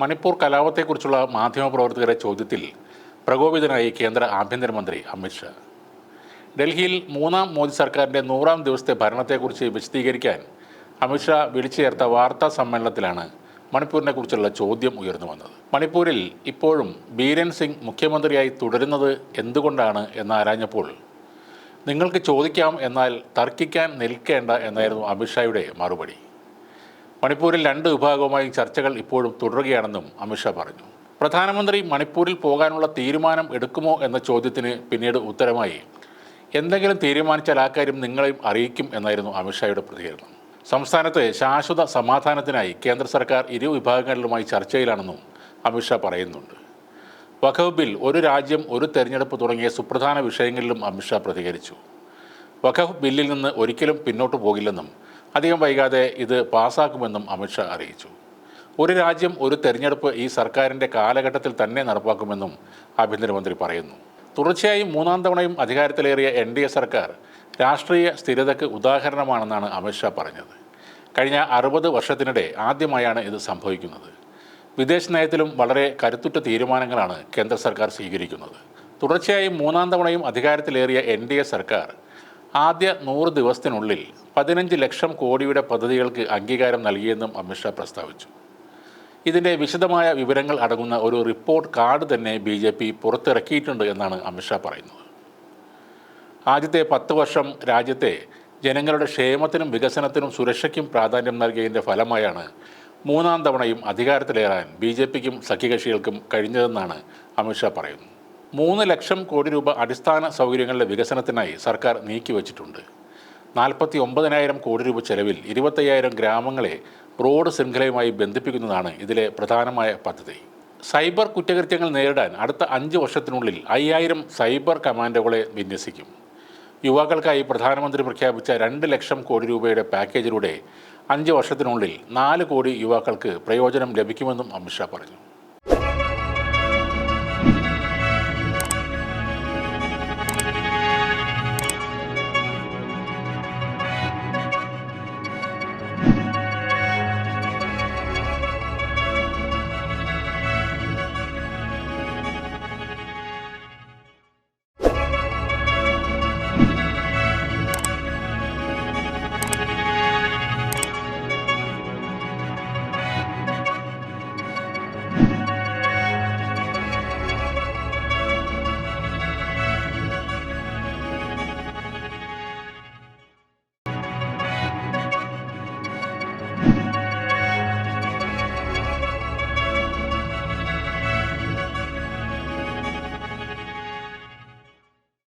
മണിപ്പൂർ കലാപത്തെക്കുറിച്ചുള്ള മാധ്യമപ്രവർത്തകരുടെ ചോദ്യത്തിൽ പ്രകോപിതനായി കേന്ദ്ര ആഭ്യന്തരമന്ത്രി അമിത്ഷാ ഡൽഹിയിൽ മൂന്നാം മോദി സർക്കാരിന്റെ നൂറാം ദിവസത്തെ ഭരണത്തെക്കുറിച്ച് വിശദീകരിക്കാൻ അമിത്ഷാ വിളിച്ചു ചേർത്ത വാർത്താ സമ്മേളനത്തിലാണ് മണിപ്പൂരിനെ കുറിച്ചുള്ള ചോദ്യം ഉയർന്നു വന്നത്. മണിപ്പൂരിൽ ഇപ്പോഴും ബീരൻ സിംഗ് മുഖ്യമന്ത്രിയായി തുടരുന്നത് എന്തുകൊണ്ടാണ് എന്നാരാഞ്ഞപ്പോൾ നിങ്ങൾക്ക് ചോദിക്കാം എന്നാൽ തർക്കിക്കാൻ നിൽക്കേണ്ട എന്നായിരുന്നു അമിത്ഷായുടെ മറുപടി. മണിപ്പൂരിൽ രണ്ട് വിഭാഗവുമായി ചർച്ചകൾ ഇപ്പോഴും തുടരുകയാണെന്നും അമിത്ഷാ പറഞ്ഞു. പ്രധാനമന്ത്രി മണിപ്പൂരിൽ പോകാനുള്ള തീരുമാനം എടുക്കുമോ എന്ന ചോദ്യത്തിന് പിന്നീട് ഉത്തരമായി. എന്തെങ്കിലും തീരുമാനിച്ചാൽ ആ കാര്യം നിങ്ങളെയും അറിയിക്കും എന്നായിരുന്നു അമിത്ഷായുടെ പ്രതികരണം. സംസ്ഥാനത്തെ ശാശ്വത സമാധാനത്തിനായി കേന്ദ്ര സർക്കാർ ഇരു വിഭാഗങ്ങളിലുമായി ചർച്ചയിലാണെന്നും അമിത്ഷാ പറയുന്നുണ്ട്. വഖഫ് ബിൽ ഒരു രാജ്യം ഒരു തെരഞ്ഞെടുപ്പ് തുടങ്ങിയ സുപ്രധാന വിഷയങ്ങളിലും അമിത്ഷാ പ്രതികരിച്ചു. വഖഫ് ബില്ലിൽ നിന്ന് ഒരിക്കലും പിന്നോട്ട് പോകില്ലെന്നും അധികം വൈകാതെ ഇത് പാസാക്കുമെന്നും അമിത്ഷാ അറിയിച്ചു. ഒരു രാജ്യം ഒരു തെരഞ്ഞെടുപ്പ് ഈ സർക്കാരിന്റെ കാലഘട്ടത്തിൽ തന്നെ നടപ്പാക്കുമെന്നും ആഭ്യന്തരമന്ത്രി പറയുന്നു. തുടർച്ചയായി മൂന്നാം തവണയും അധികാരത്തിലേറിയ എൻ ഡി എ സർക്കാർ രാഷ്ട്രീയ സ്ഥിരതയ്ക്ക് ഉദാഹരണമാണെന്നാണ് അമിത്ഷാ പറഞ്ഞത്. കഴിഞ്ഞ അറുപത് വർഷത്തിനിടെ ആദ്യമായാണ് ഇത് സംഭവിക്കുന്നത്. വിദേശ നയത്തിലും വളരെ കരുത്തുറ്റ തീരുമാനങ്ങളാണ് കേന്ദ്ര സർക്കാർ സ്വീകരിക്കുന്നത്. തുടർച്ചയായി മൂന്നാം തവണയും അധികാരത്തിലേറിയ എൻ ഡി എ സർക്കാർ ആദ്യ നൂറ് ദിവസത്തിനുള്ളിൽ പതിനഞ്ച് ലക്ഷം കോടിയുടെ പദ്ധതികൾക്ക് അംഗീകാരം നൽകിയെന്നും അമിത്ഷാ പ്രസ്താവിച്ചു. ഇതിന്റെ വിശദമായ വിവരങ്ങൾ അടങ്ങുന്ന ഒരു റിപ്പോർട്ട് കാർഡ് തന്നെ ബി ജെ പി പുറത്തിറക്കിയിട്ടുണ്ട് എന്നാണ് അമിത്ഷാ പറയുന്നത്. ആദ്യത്തെ പത്ത് വർഷം രാജ്യത്തെ ജനങ്ങളുടെ ക്ഷേമത്തിനും വികസനത്തിനും സുരക്ഷയ്ക്കും പ്രാധാന്യം നൽകിയതിന്റെ ഫലമായാണ് മൂന്നാം തവണയും അധികാരത്തിലേറാൻ ബി ജെ പിക്കും സഖ്യകക്ഷികൾക്കും കഴിഞ്ഞതെന്നാണ് അമിത്ഷാ പറയുന്നത്. മൂന്ന് ലക്ഷം കോടി രൂപ അടിസ്ഥാന സൗകര്യങ്ങളുടെ വികസനത്തിനായി സർക്കാർ നീക്കിവച്ചിട്ടുണ്ട് നാൽപ്പത്തി ഒമ്പതിനായിരം കോടി രൂപ ചെലവിൽ ഇരുപത്തയ്യായിരം ഗ്രാമങ്ങളെ റോഡ് ശൃംഖലയുമായി ബന്ധിപ്പിക്കുന്നതാണ് ഇതിലെ പ്രധാനമായ പദ്ധതി. സൈബർ കുറ്റകൃത്യങ്ങൾ നേരിടാൻ അടുത്ത അഞ്ച് വർഷത്തിനുള്ളിൽ അയ്യായിരം സൈബർ കമാൻഡോകളെ വിന്യസിക്കും. യുവാക്കൾക്കായി പ്രധാനമന്ത്രി പ്രഖ്യാപിച്ച രണ്ട് ലക്ഷം കോടി രൂപയുടെ പാക്കേജിലൂടെ അഞ്ച് വർഷത്തിനുള്ളിൽ നാല് കോടി യുവാക്കൾക്ക് പ്രയോജനം ലഭിക്കുമെന്നും അമിത്ഷാ പറഞ്ഞു.